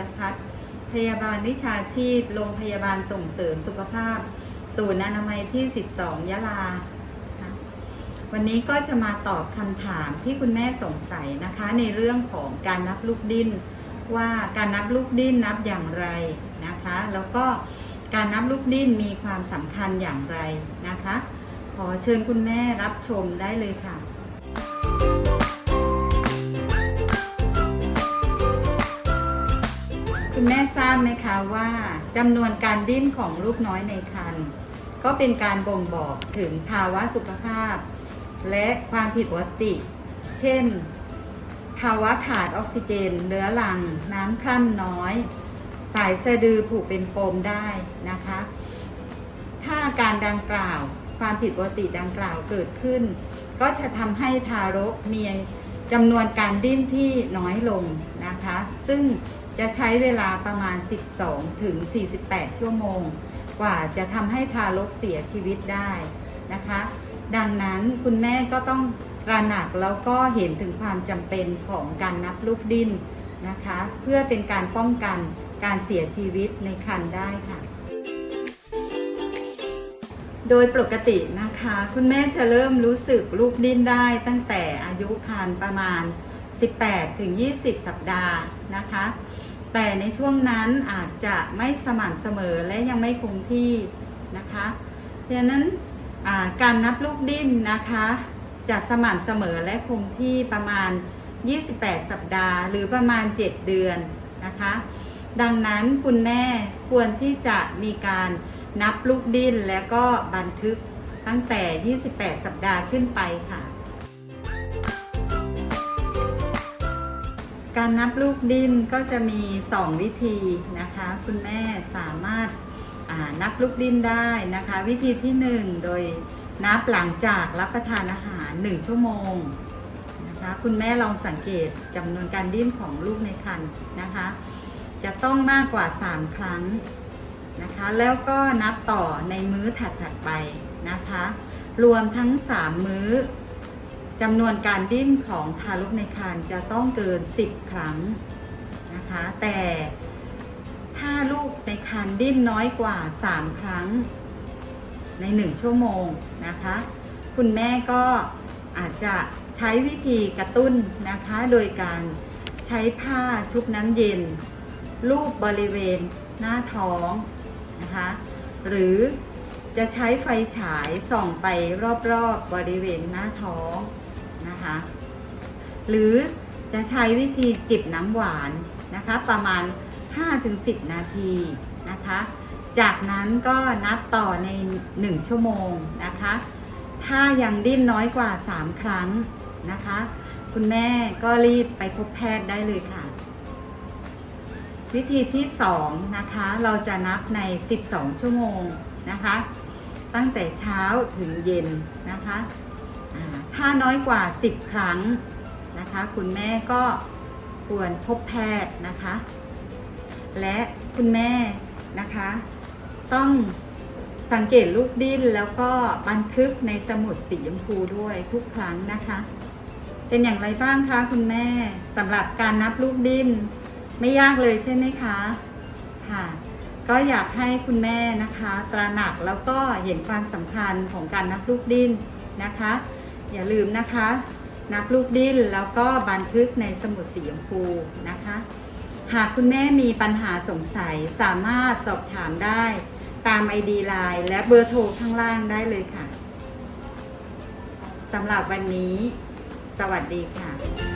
รพัฒน์พยาบาลวิชาชีพ โรงพยาบาลส่งเสริมสุขภาพ ศูนย์อนามัยที่ 12 ยะลา วันนี้ก็จะมาตอบคำถามที่คุณแม่สงสัยนะคะ ในเรื่องของการนับลูกดิ้น ว่าการนับลูกดิ้นนับอย่างไรนะคะ แล้วก็การนับลูกดิ้นมีความสำคัญอย่างไรนะคะ ขอเชิญคุณแม่รับชมได้เลยค่ะ คุณแม่ทราบไหมคะว่าจำนวนการดิ้นของลูกน้อยในครรภ์ก็เป็นการบ่งบอกถึงภาวะสุขภาพ และความผิดปกติ เช่น ภาวะขาดออกซิเจนเรื้อรัง น้ำคร่ำน้อย สายสะดือผูกเป็นปมได้นะคะ ถ้าอาการดังกล่าว ความผิดปกติดังกล่าวเกิดขึ้น ก็จะทำให้ทารกมีจำนวนการดิ้นที่น้อยลงนะคะ ซึ่ง จะใช้เวลาประมาณ 12 ถึง 48 ชั่วโมง กว่าจะทำให้ทารกเสียชีวิตได้นะคะ ดังนั้นคุณแม่ก็ต้องระหนักแล้วก็เห็นถึงความจำเป็นของการนับลูกดิ้นนะคะ เพื่อเป็นการป้องกันการเสียชีวิตในครรภ์ได้ค่ะ โดยปกตินะคะ คุณแม่จะเริ่มรู้สึกลูกดิ้นได้ตั้งแต่อายุครรภ์ประมาณ 18ถึง20 สัปดาห์นะคะ แต่ในช่วงนั้นอาจจะไม่สม่ำเสมอและยังไม่คงที่นะคะดังนั้นการนับลูกดิ้นนะคะ จะสม่ำเสมอและคงที่ประมาณ 28 สัปดาห์ หรือประมาณ 7 เดือนนะคะ ดังนั้นคุณแม่ควรที่จะมีการนับลูกดิ้นและก็บันทึกตั้งแต่ 28 สัปดาห์ขึ้นไปค่ะ การนับลูกดิ้นก็จะมี 2 วิธีนะคะ คุณแม่สามารถานับลูกดิ้นได้นะคะ วิธีที่ 1 โดยนับหลังจากรับประทานอาหาร 1 ชั่วโมงนะคะคุณแม่ลองสังเกตจำนวนการดิ้นของลูกในครรภ์นะคะ จะต้องมากกว่า 3 ครั้งนะคะ แล้วก็นับต่อในมื้อถัดๆไปนะคะ รวมทั้ง 3 มื้อ จำนวนการดิ้นของทารกในครรภ์จะต้องเกิน 10 ครั้งนะคะ แต่ถ้าลูกในครรภ์ดิ้นน้อยกว่า 3 ครั้งใน 1 ชั่วโมงนะคะ คุณแม่ก็อาจจะใช้วิธีกระตุ้นนะคะ โดยการใช้ผ้าชุบน้ำเย็น ลูบบริเวณหน้าท้องนะคะ หรือจะใช้ไฟฉายส่องไปรอบๆบบริเวณหน้าท้อง นะคะ หรือจะใช้วิธีจิบน้ำหวานนะคะ ประมาณ 5-10 นาทีนะคะ จากนั้นก็นับต่อใน 1 ชั่วโมงนะคะ ถ้ายังดิ้นน้อยกว่า 3 ครั้งนะคะ คุณแม่ก็รีบไปพบแพทย์ได้เลยค่ะ วิธีที่ 2 นะคะ เราจะนับใน 12 ชั่วโมงนะคะ ตั้งแต่เช้าถึงเย็นนะคะ ถ้าน้อยกว่า 10 ครั้งนะคะ คุณแม่ก็ควรพบแพทย์นะคะ และคุณแม่นะคะ ต้องสังเกตลูกดิ้นแล้วก็บันทึกในสมุดสีชมพูด้วยทุกครั้งนะคะ เป็นอย่างไรบ้างคะคุณแม่สำหรับการนับลูกดิ้นไม่ยากเลยใช่ไหมคะค่ะก็อยากให้คุณแม่นะคะ ตระหนักแล้วก็เห็นความสำคัญของการนับลูกดิ้นนะคะ อย่าลืมนะคะ นับลูกดิ้นแล้วก็บันทึกในสมุดสีชมพูนะคะ หากคุณแม่มีปัญหาสงสัยสามารถสอบถามได้ตามไอดีไลน์และเบอร์โทรข้างล่างได้เลยค่ะสำหรับวันนี้ สวัสดีค่ะ